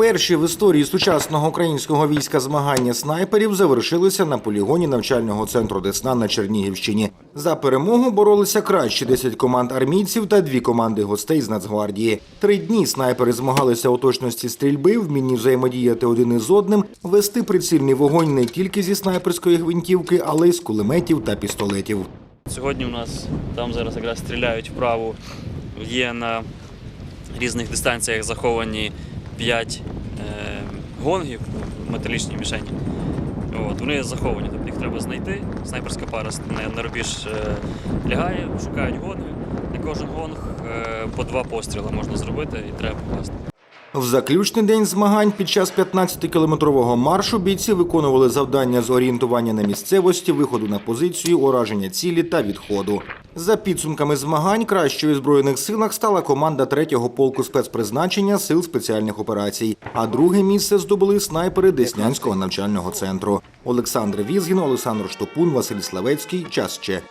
Перші в історії сучасного українського війська змагання снайперів завершилися на полігоні навчального центру Десна на Чернігівщині. За перемогу боролися кращі 10 команд армійців та дві команди гостей з Нацгвардії. Три дні снайпери змагалися у точності стрільби, вмінні взаємодіяти один із одним, вести прицільний вогонь не тільки зі снайперської гвинтівки, але й з кулеметів та пістолетів. Сьогодні у нас там зараз якраз стріляють вправо. Є на різних дистанціях заховані 5 е, гонгів в металічній мішені. От, вони заховані, тобто їх треба знайти. Снайперська пара на, на рубіж е, лягає, шукають гонги. На кожен гонг е, по два постріли можна зробити і треба попасти. В заключний день змагань під час 15-кілометрового маршу бійці виконували завдання з орієнтування на місцевості, виходу на позицію, ураження цілі та відходу. За підсумками змагань кращою в збройних силах стала команда 3-го полку спецпризначення сил спеціальних операцій, а друге місце здобули снайпери Деснянського навчального центру. Олександр Візгін, Олександр Штопун, Василь Славецький. Час ще.